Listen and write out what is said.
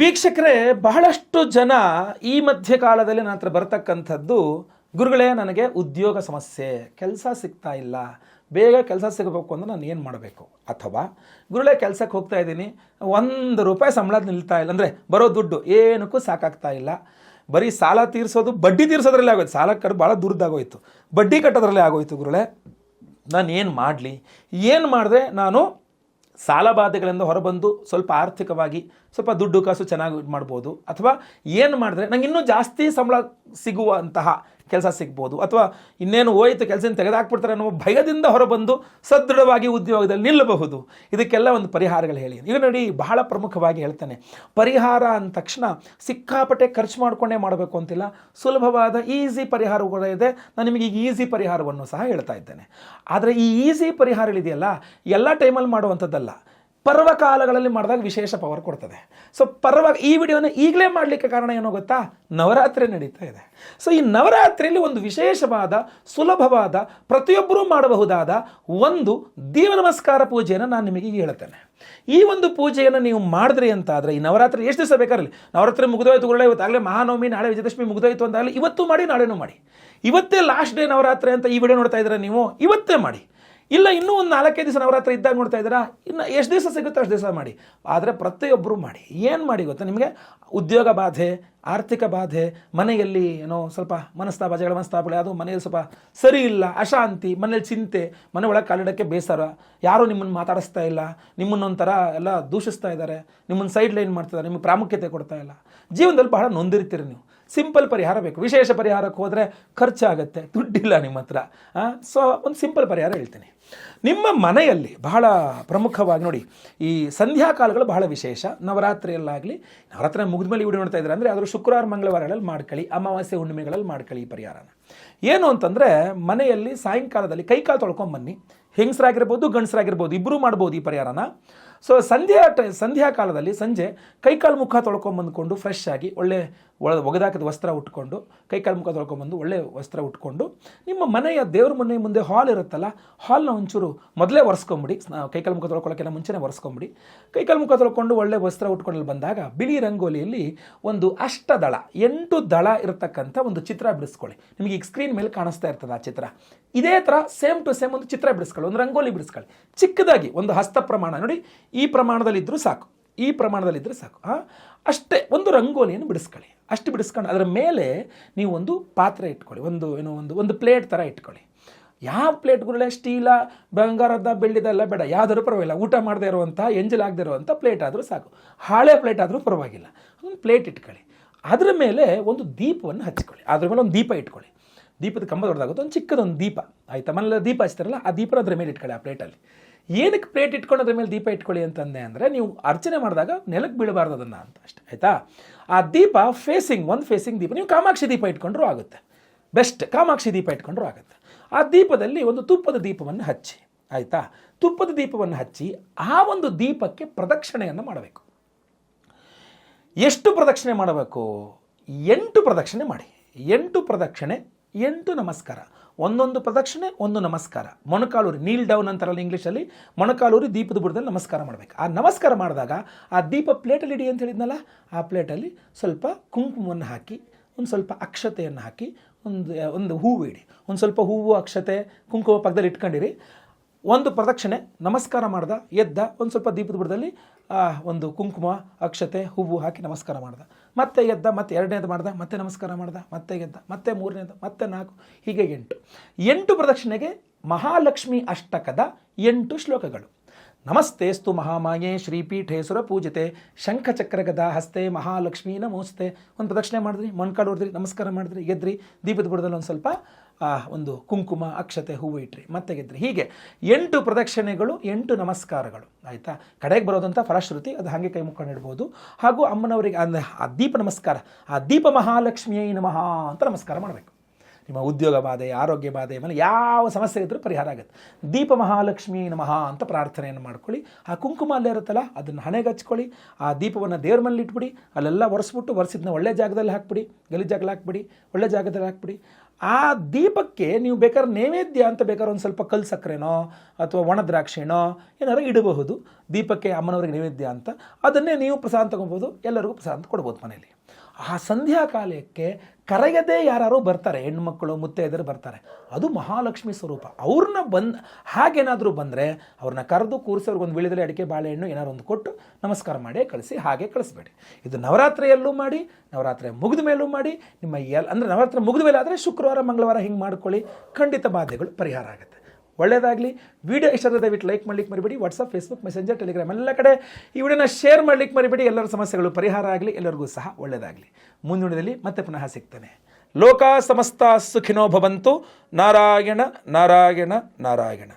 ವೀಕ್ಷಕರೇ, ಬಹಳಷ್ಟು ಜನ ಈ ಮಧ್ಯಕಾಲದಲ್ಲಿ ನನ್ನ ಹತ್ರ ಬರ್ತಕ್ಕಂಥದ್ದು, ಗುರುಗಳೇ, ನನಗೆ ಉದ್ಯೋಗ ಸಮಸ್ಯೆ, ಕೆಲಸ ಸಿಗ್ತಾ ಇಲ್ಲ. ಬೇಗ ಕೆಲಸ ಸಿಗಬೇಕು ಅಂದರೆ ನಾನು ಏನು ಮಾಡಬೇಕು? ಅಥವಾ, ಗುರುಗಳೇ, ಕೆಲಸಕ್ಕೆ ಹೋಗ್ತಾ ಇದ್ದೀನಿ, ಒಂದು ರೂಪಾಯಿ ಸಂಬಳ ನಿಲ್ತಾ ಇಲ್ಲ. ಅಂದರೆ ಬರೋ ದುಡ್ಡು ಏನಕ್ಕೂ ಸಾಕಾಗ್ತಾ ಇಲ್ಲ. ಬರೀ ಸಾಲ ತೀರಿಸೋದು, ಬಡ್ಡಿ ತೀರಿಸೋದ್ರಲ್ಲೇ ಆಗೋಯ್ತು. ಸಾಲ ಭಾಳ ದುರ್ದಾಗೋಯ್ತು. ಬಡ್ಡಿ ಕಟ್ಟೋದ್ರಲ್ಲೇ ಆಗೋಯ್ತು ಗುರುಗಳೇ. ನಾನು ಏನು ಮಾಡಲಿ? ಏನು ಮಾಡಿದ್ರೆ ನಾನು ಸಾಲಬಾಧೆಗಳಿಂದ ಹೊರಬಂದು ಸ್ವಲ್ಪ ಆರ್ಥಿಕವಾಗಿ ಸ್ವಲ್ಪ ದುಡ್ಡು ಕಾಸು ಚೆನ್ನಾಗಿ ಇದು ಮಾಡ್ಬೋದು ಅಥವಾ ಏನು ಮಾಡಿದ್ರೆ ನಂಗೆ ಇನ್ನೂ ಜಾಸ್ತಿ ಸಂಬಳ ಸಿಗುವಂತಹ ಕೆಲಸ ಸಿಗ್ಬೋದು. ಅಥವಾ ಇನ್ನೇನು ಹೋಯಿತು ಕೆಲಸ ತೆಗೆದಾಕ್ಬಿಡ್ತಾರೆ ಅನ್ನೋ ಭಯದಿಂದ ಹೊರಬಂದು ಸದೃಢವಾಗಿ ಉದ್ಯೋಗದಲ್ಲಿ ನಿಲ್ಲಬಹುದು. ಇದಕ್ಕೆಲ್ಲ ಒಂದು ಪರಿಹಾರಗಳು ಹೇಳಿ ಈಗ ನೋಡಿ, ಬಹಳ ಪ್ರಮುಖವಾಗಿ ಹೇಳ್ತಾನೆ. ಪರಿಹಾರ ಅಂದ ತಕ್ಷಣ ಸಿಕ್ಕಾಪಟ್ಟೆ ಖರ್ಚು ಮಾಡಿಕೊಂಡೇ ಮಾಡಬೇಕು ಅಂತಿಲ್ಲ. ಸುಲಭವಾದ, ಈಸಿ ಪರಿಹಾರ ಕೂಡ ಇದೆ. ನಾನು ನಿಮಗೆ ಈಗ ಈಸಿ ಪರಿಹಾರವನ್ನು ಸಹ ಹೇಳ್ತಾ ಇದ್ದೇನೆ. ಆದರೆ ಈ ಈಸಿ ಪರಿಹಾರಗಳಿದೆಯಲ್ಲ, ಎಲ್ಲ ಟೈಮಲ್ಲಿ ಮಾಡುವಂಥದ್ದಲ್ಲ. ಪರ್ವಕಾಲಗಳಲ್ಲಿ ಮಾಡಿದಾಗ ವಿಶೇಷ ಪವರ್ ಕೊಡ್ತದೆ. ಸೊ ಪರ್ವ ಈ ವಿಡಿಯೋನ ಈಗಲೇ ಮಾಡಲಿಕ್ಕೆ ಕಾರಣ ಏನೋ ಗೊತ್ತಾ? ನವರಾತ್ರಿ ನಡೀತಾ ಇದೆ. ಸೊ ಈ ನವರಾತ್ರಿಯಲ್ಲಿ ಒಂದು ವಿಶೇಷವಾದ, ಸುಲಭವಾದ, ಪ್ರತಿಯೊಬ್ಬರೂ ಮಾಡಬಹುದಾದ ಒಂದು ದೇವ ನಮಸ್ಕಾರ ಪೂಜೆಯನ್ನು ನಾನು ನಿಮಗೆ ಹೇಳ್ತೇನೆ. ಈ ಒಂದು ಪೂಜೆಯನ್ನು ನೀವು ಮಾಡಿದ್ರಿ ಅಂತ ಆದರೆ ಈ ನವರಾತ್ರಿ ಎಷ್ಟು ದಿವಸ ಬೇಕಾರಲ್ಲಿ ನವರಾತ್ರಿ ಮುಗಿದೋಯ್ತು ಗುರುಳೆ ಇವತ್ತಾಗಲೇ ಮಹಾನವಮಿ, ನಾಳೆ ವಿಜಯದಶಮಿ ಮುಗಿದೋಯ್ತು ಅಂತಾಗಲಿ ಇವತ್ತು ಮಾಡಿ, ನಾಳೆನೂ ಮಾಡಿ. ಇವತ್ತೇ ಲಾಸ್ಟ್ ಡೇ ನವರಾತ್ರಿ ಅಂತ ಈ ವಿಡಿಯೋ ನೋಡ್ತಾ ಇದ್ದೀರಾ ನೀವು ಇವತ್ತೇ ಮಾಡಿ. ಇಲ್ಲ, ಇನ್ನೂ ಒಂದು ನಾಲ್ಕೈದು ದಿವಸ ನವರಾತ್ರಿ ಇದ್ದಾಗ ನೋಡ್ತಾ ಇದ್ದೀರಾ? ಇನ್ನು ಎಷ್ಟು ದಿವಸ ಸಿಗುತ್ತೋ ಅಷ್ಟು ದಿವಸ ಮಾಡಿ. ಆದರೆ ಪ್ರತಿಯೊಬ್ಬರು ಮಾಡಿ. ಏನು ಮಾಡಿ ಗೊತ್ತಾ ನಿಮಗೆ? ಉದ್ಯೋಗ ಬಾಧೆ, ಆರ್ಥಿಕ ಬಾಧೆ, ಮನೆಯಲ್ಲಿ ಏನೋ ಸ್ವಲ್ಪ ಮನಸ್ತಾಪ ಜಗಳ ಮನಸ್ತಾಪಗಳು ಅದು ಮನೆಯಲ್ಲಿ ಸ್ವಲ್ಪ ಸರಿ ಇಲ್ಲ, ಅಶಾಂತಿ ಮನೇಲಿ ಚಿಂತೆ, ಮನೆ ಒಳಗೆ ಕಾಲಿಡೋಕ್ಕೆ ಬೇಸರ, ಯಾರೂ ನಿಮ್ಮನ್ನು ಮಾತಾಡಿಸ್ತಾ ಇಲ್ಲ ನಿಮ್ಮನ್ನೊಂಥರ ಎಲ್ಲ ದೂಷಿಸ್ತಾ ಇದ್ದಾರೆ, ನಿಮ್ಮನ್ನು ಸೈಡ್ ಲೈನ್ ಮಾಡ್ತಿದ್ದಾರೆ ನಿಮಗೆ ಪ್ರಾಮುಖ್ಯತೆ ಕೊಡ್ತಾ ಇಲ್ಲ. ಜೀವನದಲ್ಲಿ ಬಹಳ ನೊಂದಿರ್ತೀರಿ ನೀವು. ಸಿಂಪಲ್ ಪರಿಹಾರ ಬೇಕು. ವಿಶೇಷ ಪರಿಹಾರಕ್ಕೆ ಹೋದರೆ ಖರ್ಚಾಗುತ್ತೆ. ದುಡ್ಡಿಲ್ಲ ನಿಮ್ಮ ಹತ್ರ. ಸೊ ಒಂದು ಸಿಂಪಲ್ ಪರಿಹಾರ ಹೇಳ್ತೀನಿ. ನಿಮ್ಮ ಮನೆಯಲ್ಲಿ ಬಹಳ ಪ್ರಮುಖವಾಗಿ ನೋಡಿ, ಈ ಸಂಧ್ಯಾಕಾಲಗಳು ಬಹಳ ವಿಶೇಷ. ನವರಾತ್ರಿಯಲ್ಲಾಗಲಿ, ನವರಾತ್ರಿ ಮುಗಿದ ಮೇಲೆ ವಿಡಿಯೋ ನೋಡ್ತಾ ಇದ್ದಾರೆ ಅಂದರೆ ಆದರೂ ಶುಕ್ರವಾರ, ಮಂಗಳವಾರಗಳಲ್ಲಿ ಮಾಡ್ಕೊಳ್ಳಿ. ಅಮಾವಾಸ್ಯೆ ಹುಣ್ಣಿಮೆಗಳಲ್ಲಿ ಮಾಡ್ಕೊಳ್ಳಿ ಈ ಪರಿಹಾರನ. ಏನು ಅಂತಂದರೆ ಮನೆಯಲ್ಲಿ ಸಾಯಂಕಾಲದಲ್ಲಿ ಕೈಕಾಲು ತೊಳ್ಕೊಂಬನ್ನಿ ಹೆಂಗಸರಾಗಿರ್ಬೋದು, ಗಂಡಸರಾಗಿರ್ಬೋದು ಇಬ್ಬರೂ ಮಾಡ್ಬೋದು ಈ ಪರಿಹಾರನ. ಸೊ ಸಂಧ್ಯಾ ಟ, ಸಂಧ್ಯಾ ಕಾಲದಲ್ಲಿ ಸಂಜೆ ಕೈಕಾಲು ಮುಖ ತೊಳ್ಕೊಂಬಂದ್ಕೊಂಡು ಫ್ರೆಶ್ ಆಗಿ ಒಳ್ಳೆ ಒಳ, ಒಗೆದಾಕಿದ ವಸ್ತ್ರ ಉಟ್ಕೊಂಡು ಕೈಕಾಲು ಮುಖ ತೊಳ್ಕೊಂಬಂದು ಒಳ್ಳೆ ವಸ್ತ್ರ ಉಟ್ಕೊಂಡು, ನಿಮ್ಮ ಮನೆಯ ದೇವ್ರ ಮನೆ ಮುಂದೆ ಹಾಲ್ ಇರುತ್ತಲ್ಲ ಹಾಲ್ನ ಒಂಚೂರು ಮೊದಲೇ ಒರೆಸ್ಕೊಂಬಿಡಿ. ಕೈಕಾಲು ಮುಖ ತೊಳ್ಕೊಳ್ಳೋಕ್ಕೆಲ್ಲ ಮುಂಚೆನೇ ಒರೆಸ್ಕೊಂಬಿಡಿ. ಕೈಕಾಲು ಮುಖ ತೊಳ್ಕೊಂಡು ಒಳ್ಳೆ ವಸ್ತ್ರ ಉಟ್ಕೊಂಡು ಬಂದಾಗ ಬಿಳಿ ರಂಗೋಲಿಯಲ್ಲಿ ಒಂದು ಅಷ್ಟದಳ, ಎಂಟು ದಳ ಇರತಕ್ಕಂಥ ಒಂದು ಚಿತ್ರ ಬಿಡಿಸ್ಕೊಳ್ಳಿ. ನಿಮಗೆ ಈಗ ಸ್ಕ್ರೀನ್ ಮೇಲೆ ಕಾಣಿಸ್ತಾ ಇರ್ತದೆ ಆ ಚಿತ್ರ. ಇದೇ ಥರ ಸೇಮ್ ಟು ಸೇಮ್ ಒಂದು ಚಿತ್ರ ಬಿಡಿಸ್ಕೊಳ್ಳಿ, ಒಂದು ರಂಗೋಲಿ ಬಿಡಿಸ್ಕೊಳ್ಳಿ. ಚಿಕ್ಕದಾಗಿ ಒಂದು ಹಸ್ತ ಪ್ರಮಾಣ, ನೋಡಿ, ಈ ಪ್ರಮಾಣದಲ್ಲಿದ್ದರೂ ಸಾಕು, ಈ ಪ್ರಮಾಣದಲ್ಲಿದ್ದರೆ ಸಾಕು? ಅಷ್ಟೇ ಒಂದು ರಂಗೋಲಿಯನ್ನು ಬಿಡಿಸ್ಕೊಳ್ಳಿ. ಅಷ್ಟು ಬಿಡಿಸ್ಕೊಂಡು ಅದರ ಮೇಲೆ ನೀವು ಒಂದು ಪಾತ್ರೆ ಇಟ್ಕೊಳ್ಳಿ, ಒಂದು ಏನೋ, ಒಂದು ಒಂದು ಪ್ಲೇಟ್ ಥರ ಇಟ್ಕೊಳ್ಳಿ. ಯಾವ ಪ್ಲೇಟ್ಗಳೇ ಸ್ಟೀಲ ಬಂಗಾರದ ಬೆಳ್ಳಿದೆಲ್ಲ ಬೇಡ, ಯಾವುದಾದ್ರೂ ಪರವಾಗಿಲ್ಲ. ಊಟ ಮಾಡದೇ ಇರುವಂಥ ಎಂಜಲಾಗದೇ ಇರುವಂಥ ಪ್ಲೇಟ್ ಆದರೂ ಸಾಕು. ಹಾಳೆ ಪ್ಲೇಟ್ ಆದರೂ ಪರವಾಗಿಲ್ಲ. ಒಂದು ಪ್ಲೇಟ್ ಇಟ್ಕೊಳ್ಳಿ. ಅದರ ಮೇಲೆ ಒಂದು ದೀಪವನ್ನು ಹಚ್ಕೊಳ್ಳಿ ಅದ್ರ ಮೇಲೆ ಒಂದು ದೀಪ ಇಟ್ಕೊಳ್ಳಿ. ದೀಪದ ಕಂಬ ದೊಡ್ಡದಾಗುತ್ತೆ, ಒಂದು ಚಿಕ್ಕದೊಂದು ದೀಪ. ಆಯಿತಾ? ಮನೇಲಿ ದೀಪ ಹಚ್ತಾರಲ್ಲ, ಆ ದೀಪನ ಅದ್ರ ಮೇಲೆ ಇಟ್ಕೊಳ್ಳಿ ಆ ಪ್ಲೇಟಲ್ಲಿ ಏನಕ್ಕೆ ಪ್ಲೇಟ್ ಇಟ್ಕೊಂಡು ಅದ್ರ ಮೇಲೆ ದೀಪ ಇಟ್ಕೊಳ್ಳಿ ಅಂತಂದೆ ಅಂದರೆ, ನೀವು ಅರ್ಚನೆ ಮಾಡಿದಾಗ ನೆಲಕ್ಕೆ ಬೀಳಬಾರ್ದು ಅದನ್ನು ಅಂತ ಅಷ್ಟೆ, ಆಯಿತಾ? ಆ ದೀಪ ಫೇಸಿಂಗ್ ಒಂದು ಫೇಸಿಂಗ್ ದೀಪ, ನೀವು ಕಾಮಾಕ್ಷಿ ದೀಪ ಇಟ್ಕೊಂಡ್ರೂ ಆಗುತ್ತೆ. ಬೆಸ್ಟ್ ಕಾಮಾಕ್ಷಿ ದೀಪ ಇಟ್ಕೊಂಡ್ರೂ ಆಗುತ್ತೆ. ಆ ದೀಪದಲ್ಲಿ ಒಂದು ತುಪ್ಪದ ದೀಪವನ್ನು ಹಚ್ಚಿ, ಆಯಿತಾ? ತುಪ್ಪದ ದೀಪವನ್ನು ಹಚ್ಚಿ ಆ ಒಂದು ದೀಪಕ್ಕೆ ಪ್ರದಕ್ಷಿಣೆಯನ್ನು ಮಾಡಬೇಕು. ಎಷ್ಟು ಪ್ರದಕ್ಷಿಣೆ ಮಾಡಬೇಕು? ಎಂಟು ಪ್ರದಕ್ಷಿಣೆ ಮಾಡಿ. ಎಂಟು ಪ್ರದಕ್ಷಿಣೆ, ಎಂಟು ನಮಸ್ಕಾರ. ಒಂದೊಂದು ಪ್ರದಕ್ಷಿಣೆ, ಒಂದು ನಮಸ್ಕಾರ. ಮೊಣಕಾಲೂರಿ ನೀಲ್ ಡೌನ್ ಅಂತಾರಲ್ಲ ಇಂಗ್ಲೀಷಲ್ಲಿ, ಮೊಣಕಾಲೂರಿ ದೀಪದ ಬುಡದಲ್ಲಿ ನಮಸ್ಕಾರ ಮಾಡಬೇಕು. ಆ ನಮಸ್ಕಾರ ಮಾಡಿದಾಗ ಆ ದೀಪ ಪ್ಲೇಟಲ್ಲಿ ಇಡಿ ಅಂತ ಹೇಳಿದ್ನಲ್ಲ, ಆ ಪ್ಲೇಟಲ್ಲಿ ಸ್ವಲ್ಪ ಕುಂಕುಮವನ್ನು ಹಾಕಿ, ಒಂದು ಸ್ವಲ್ಪ ಅಕ್ಷತೆಯನ್ನು ಹಾಕಿ, ಒಂದು ಒಂದು ಹೂವು ಇಡಿ. ಒಂದು ಸ್ವಲ್ಪ ಹೂವು, ಅಕ್ಷತೆ, ಕುಂಕುಮ ಪಕ್ಕದಲ್ಲಿ ಇಟ್ಕೊಂಡಿರಿ. ಒಂದು ಪ್ರದಕ್ಷಿಣೆ, ನಮಸ್ಕಾರ ಮಾಡ್ದ, ಎದ್ದ, ಒಂದು ಸ್ವಲ್ಪ ದೀಪದ ಬುಡದಲ್ಲಿ ಒಂದು ಕುಂಕುಮ, ಅಕ್ಷತೆ, ಹೂವು ಹಾಕಿ ನಮಸ್ಕಾರ ಮಾಡ್ದ. ಮತ್ತೆ ಎದ್ದ, ಮತ್ತೆ ಎರಡನೇದು ಮಾಡ್ದ, ಮತ್ತೆ ನಮಸ್ಕಾರ ಮಾಡ್ದ, ಮತ್ತೆ ಎದ್ದ, ಮತ್ತೆ ಮೂರನೇದು, ಮತ್ತೆ ನಾಲ್ಕು, ಹೀಗೆ ಎಂಟು. ಎಂಟು ಪ್ರದಕ್ಷಿಣೆಗೆ ಮಹಾಲಕ್ಷ್ಮಿ ಅಷ್ಟಕದ ಎಂಟು ಶ್ಲೋಕಗಳು. ನಮಸ್ತೆಸ್ತು ಮಹಾಮಾಯೆ, ಶ್ರೀಪೀಠೆ ಸುರಪೂಜಿತೆ ಶಂಖಚಕ್ರ ಶಂಖಚಕ್ರಗದ ಹಸ್ತೆ, ಮಹಾಲಕ್ಷ್ಮೀ ನಮೋಸ್ತೆ. ಒಂದು ಪ್ರದಕ್ಷಿಣೆ ಮಾಡಿದ್ರಿ, ಮೊಣ್ಕಾಲು ಹೊಡೆದ್ರಿ ನಮಸ್ಕಾರ ಮಾಡಿದ್ರಿ ಗೆದ್ರಿ ದೀಪದ ಬುಡದಲ್ಲಿ ಒಂದು ಸ್ವಲ್ಪ ಒಂದು ಕುಂಕುಮ, ಅಕ್ಷತೆ, ಹೂವು ಇಟ್ರಿ, ಮತ್ತೆ ಗೆದ್ರಿ. ಹೀಗೆ ಎಂಟು ಪ್ರದಕ್ಷಿಣೆಗಳು, ಎಂಟು ನಮಸ್ಕಾರಗಳು. ಆಯಿತಾ? ಕಡೆಗೆ ಬರೋದಂಥ ಫಲಶ್ರುತಿ, ಅದು ಹಾಗೆ ಕೈ ಮುಕ್ಕೊಂಡು ಇಡ್ಬೋದು. ಹಾಗೂ ಅಮ್ಮನವರಿಗೆ ಅಂದರೆ ಆ ದೀಪ ನಮಸ್ಕಾರ, ಆ ದೀಪ ಮಹಾಲಕ್ಷ್ಮಿಯೈ ನಮಃ ಅಂತ ನಮಸ್ಕಾರ ಮಾಡಬೇಕು. ನಿಮ್ಮ ಉದ್ಯೋಗ ಬಾಧೆ, ಆರೋಗ್ಯ ಬಾಧೆ ಆಮೇಲೆ ಯಾವ ಸಮಸ್ಯೆ ಇದ್ದರೂ ಪರಿಹಾರ ಆಗುತ್ತೆ. ದೀಪ ಮಹಾಲಕ್ಷ್ಮಿ ನಮಃ ಅಂತ ಪ್ರಾರ್ಥನೆಯನ್ನು ಮಾಡ್ಕೊಳ್ಳಿ. ಆ ಕುಂಕುಮ ಅಲ್ಲೇ ಇರುತ್ತಲ್ಲ, ಅದನ್ನು ಹಣೆಗೆ ಹಚ್ಕೊಳ್ಳಿ. ಆ ದೀಪವನ್ನು ದೇವ್ರ ಮೇಲೆ ಇಟ್ಬಿಡಿ. ಅಲ್ಲೆಲ್ಲ ಒರೆಸ್ಬಿಟ್ಟು ಒರೆಸಿದ್ನ ಒಳ್ಳೆ ಜಾಗದಲ್ಲಿ ಹಾಕ್ಬಿಡಿ. ಗಲಿ ಜಾಗದಲ್ಲಿ ಹಾಕ್ಬಿಡಿ. ಒಳ್ಳೆ ಜಾಗದಲ್ಲಿ ಹಾಕ್ಬಿಡಿ. ಆ ದೀಪಕ್ಕೆ ನೀವು ಬೇಕಾದ್ರೆ ನೈವೇದ್ಯ ಅಂತ ಬೇಕಾದ್ರೆ ಒಂದು ಸ್ವಲ್ಪ ಕಲ್ ಸಕ್ಕರೆನೋ ಅಥವಾ ಒಣ ದ್ರಾಕ್ಷಿನೋ ಏನಾದ್ರು ಇಡಬಹುದು. ದೀಪಕ್ಕೆ ಅಮ್ಮನವ್ರಿಗೆ ನೈವೇದ್ಯ ಅಂತ. ಅದನ್ನೇ ನೀವು ಪ್ರಸಾದ ತಗೊಬೋದು ಎಲ್ಲರಿಗೂ ಪ್ರಸಾದ ಕೊಡ್ಬೋದು ಮನೆಯಲ್ಲಿ. ಆ ಸಂಧ್ಯಾ ಕಾಲಕ್ಕೆ ಕರೆಯದೇ ಯಾರು ಬರ್ತಾರೆ ಹೆಣ್ಮಕ್ಳು ಮುತ್ತೈದರು ಬರ್ತಾರೆ. ಅದು ಮಹಾಲಕ್ಷ್ಮಿ ಸ್ವರೂಪ. ಅವ್ರನ್ನ ಬಂದು, ಹಾಗೇನಾದರೂ ಬಂದರೆ ಅವ್ರನ್ನ ಕರೆದು ಕೂರಿಸಿ ಅವ್ರಿಗೆ ಒಂದು ವಿಳಿದಲ್ಲಿ ಅಡಿಕೆ ಬಾಳೆಹಣ್ಣು ಏನಾದ್ರು ಒಂದು ಕೊಟ್ಟು ನಮಸ್ಕಾರ ಮಾಡಿ, ಕಳಿಸಿ, ಹಾಗೆ ಕಳಿಸ್ಬೇಡಿ. ಇದು ನವರಾತ್ರಿಯಲ್ಲೂ ಮಾಡಿ, ನವರಾತ್ರಿ ಮುಗಿದ ಮೇಲೂ ಮಾಡಿ, ನಿಮ್ಮ ಎಲ್ ಅಂದರೆ ನವರಾತ್ರಿ ಮುಗಿದ ಮೇಲೆ ಆದರೆ ಶುಕ್ರವಾರ, ಮಂಗಳವಾರ ಹಿಂಗೆ ಮಾಡ್ಕೊಳ್ಳಿ. ಖಂಡಿತ ಬಾಧೆಗಳು ಪರಿಹಾರ ಆಗುತ್ತೆ. ಒಳ್ಳೆಯದಾಗಲಿ ವಿಡಿಯೋ ಇಷ್ಟ ದಯವಿಟ್ಟು ಲೈಕ್ ಮಾಡ್ಲಿಕ್ಕೆ ಮರಿಬೇಡಿ. ವಾಟ್ಸಪ್ ಫೇಸ್ಬುಕ್ ಮೆಸೆಂಜರ್ ಟೆಲಿಗ್ರಾಮ್ ಎಲ್ಲ ಕಡೆ ಈ ವಿಡಿಯೋನ ಶೇರ್ ಮಾಡ್ಲಿಕ್ಕೆ ಮರಿಬೇಡಿ. ಎಲ್ಲರ ಸಮಸ್ಯೆಗಳು ಪರಿಹಾರ ಆಗಲಿ, ಎಲ್ಲರಿಗೂ ಸಹ ಒಳ್ಳೆಯದಾಗಲಿ ಮುಂದಿನದಲ್ಲಿ ಮತ್ತೆ ಪುನಃ ಸಿಗ್ತೇನೆ. ಲೋಕ ಸಮಸ್ತ ಸುಖಿನೋ ಭವಂತು. ನಾರಾಯಣ ನಾರಾಯಣ ನಾರಾಯಣ.